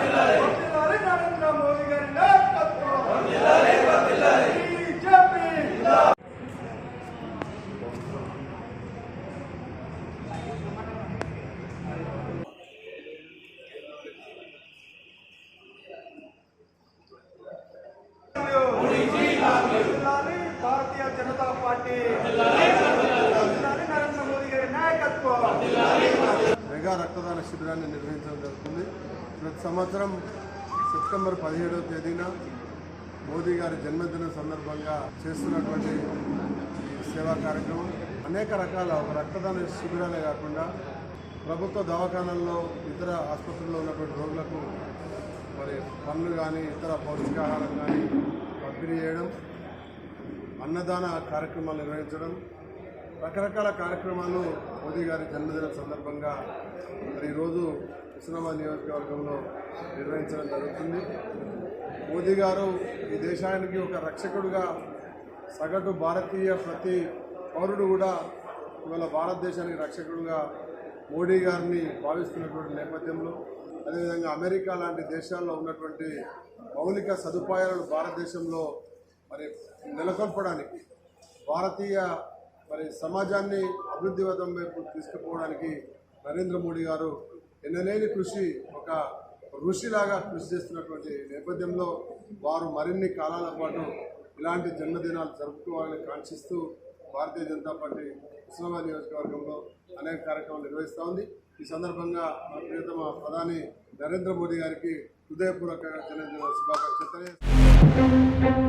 Rahul Bharatiya Janata party Narendra Modi గారి నాయకత్వం. Mega రక్తదాన శిబిరాన్ని నిర్వహించడం జరుగుతుంది. ప్రతి సంవత్సరం సెప్టెంబర్ పదిహేడవ తేదీన మోదీ గారి జన్మదినం సందర్భంగా చేస్తున్నటువంటి సేవా కార్యక్రమం. అనేక రకాల ఒక రక్తదాన శిబిరాలే కాకుండా ప్రభుత్వ దవాఖానాల్లో ఇతర ఆసుపత్రుల్లో ఉన్నటువంటి రోగులకు మరి పనులు కానీ ఇతర పౌష్టికాహారం కానీ పంపిణీ చేయడం అన్నదాన కార్యక్రమాలు నిర్వహించడం రకరకాల కార్యక్రమాలు మోదీ గారి జన్మదినం సందర్భంగా మరి ఈరోజు హుస్నాబాద్ నియోజకవర్గంలో నిర్వహించడం జరుగుతుంది. మోదీ గారు ఈ దేశానికి ఒక రక్షకుడుగా సగటు భారతీయ ప్రతి పౌరుడు కూడా ఇవాళ భారతదేశానికి రక్షకుడుగా మోడీ గారిని భావిస్తున్నటువంటి నేపథ్యంలో అదేవిధంగా అమెరికా లాంటి దేశాల్లో ఉన్నటువంటి మౌలిక సదుపాయాలను భారతదేశంలో మరి నెలకొల్పడానికి భారతీయ మరి సమాజాన్ని అభివృద్ధి వదం వైపు తీసుకుపోవడానికి నరేంద్ర మోడీ గారు ఎన్నలేని కృషి ఒక ఋషిలాగా కృషి చేస్తున్నటువంటి నేపథ్యంలో వారు మరిన్ని కాలాల పాటు ఇలాంటి జన్మదినాలు జరుపుకోవాలని కాంక్షిస్తూ భారతీయ జనతా పార్టీ ఉస్మానాబాద్ నియోజకవర్గంలో అనేక కార్యక్రమాలు నిర్వహిస్తూ ఉంది ఈ సందర్భంగా మా ప్రియతమ ప్రధాని నరేంద్ర మోదీ గారికి హృదయపూర్వక జన్మదిన శుభాకాంక్షలు తెలియజేస్తున్నాను.